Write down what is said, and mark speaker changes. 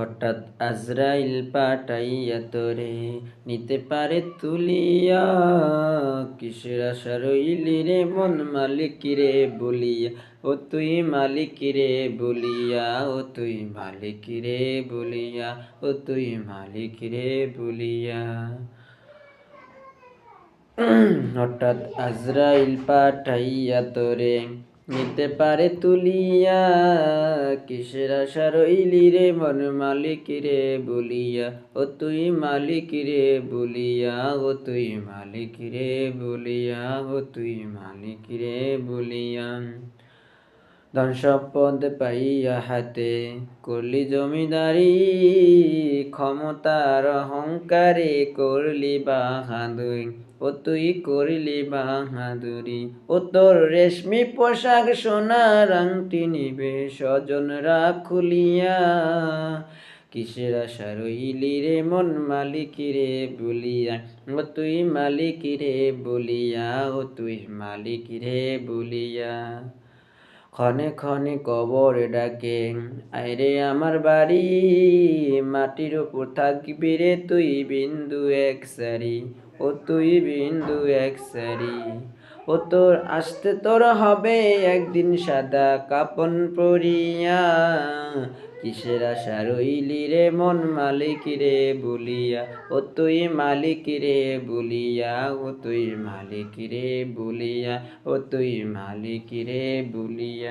Speaker 1: হঠাৎ আজরাইল পাঠাইয়া তোরে নিতে পারে তুলিয়া, কিসের আশা রইলি রে মন মালিক রে বলিয়া, ও তুই মালিক রে বলিয়া, ও তুই মালিক রে বলিয়া, ও তুই মালিক রে বলিয়া। হঠাৎ আজরাইল পাঠাইয়া তোরে নিতে পারে তুলিয়া, কিসের আশা রইলি রে মন মালিক রে বলিয়া? ও তুই মালিক রে বলিয়া, ও তুই মালিক রে বলিয়া, ও তুই মালিক রে বলিয়া। ধন সম্পদ পাইয়া হাতে করলি জমিদারি ক্ষমতার অহংকারে করলি বাহাদুরি, ও তুই করলি বাহাদুরি। ও তোর রেশমি পোশাক সোনার আংটি নিবে, স্বজনরা খুলিয়া কিসের আশা রইলি রে মন মালিক রে বলিয়া? ও তুই মালিক রে বলিয়া, ও তুই মালিক রে বলিয়া। ক্ষণে ক্ষণে কবর ডাকে আইরে আমার বাড়ি, মাটির ওপর থাকবি রে তুই বিন্দু এক সারি, ও তুই বিন্দু এক সারি, ও তোর আসতে তোর হবে একদিন সাদা কাপন পরিয়া কিসের আশা রইলি রে মন মালিক রে বলিয়া? ও তুই মালিক রে বলিয়া, ও তুই মালিক রে বলিয়া, ও তুই মালিক রে বলিয়া।